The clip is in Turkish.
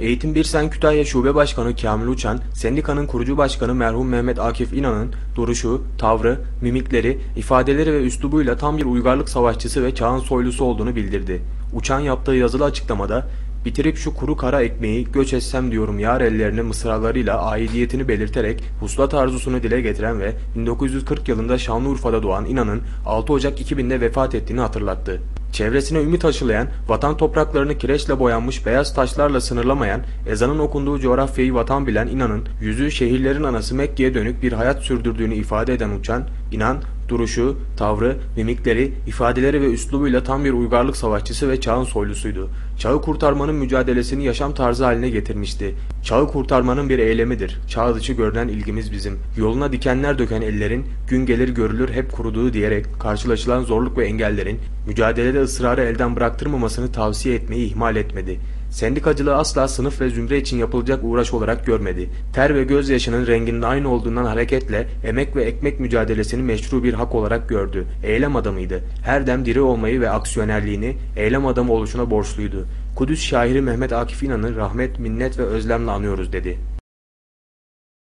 Eğitim Birsen Kütahya Şube Başkanı Kamil Uçan, sendikanın kurucu başkanı merhum Mehmet Akif İnan'ın duruşu, tavrı, mimikleri, ifadeleri ve üslubuyla tam bir uygarlık savaşçısı ve çağın soylusu olduğunu bildirdi. Uçan yaptığı yazılı açıklamada, bitirip şu kuru kara ekmeği göç etsem diyorum yar ellerine mısralarıyla aidiyetini belirterek huslat arzusunu dile getiren ve 1940 yılında Şanlıurfa'da doğan İnan'ın 6 Ocak 2000'de vefat ettiğini hatırlattı. Çevresine ümit aşılayan, vatan topraklarını kireçle boyanmış beyaz taşlarla sınırlamayan, ezanın okunduğu coğrafyayı vatan bilen İnan'ın yüzü şehirlerin anası Mekke'ye dönük bir hayat sürdürdüğünü ifade eden Uçan, İnan, duruşu, tavrı, mimikleri, ifadeleri ve üslubuyla tam bir uygarlık savaşçısı ve çağın soylusuydu. Çağı kurtarmanın mücadelesini yaşam tarzı haline getirmişti. Çağı kurtarmanın bir eylemidir. Çağ dışı görünen ilgimiz bizim. Yoluna dikenler döken ellerin, gün gelir görülür hep kuruduğu diyerek karşılaşılan zorluk ve engellerin, mücadelede ısrarı elden bıraktırmamasını tavsiye etmeyi ihmal etmedi. Sendikacılığı asla sınıf ve zümre için yapılacak uğraş olarak görmedi. Ter ve gözyaşının renginin aynı olduğundan hareketle emek ve ekmek mücadelesini meşru bir hak olarak gördü. Eylem adamıydı. Her dem diri olmayı ve aksiyonerliğini eylem adamı oluşuna borçluydu. Kudüs şairi Mehmet Akif İnan'ı rahmet, minnet ve özlemle anıyoruz dedi.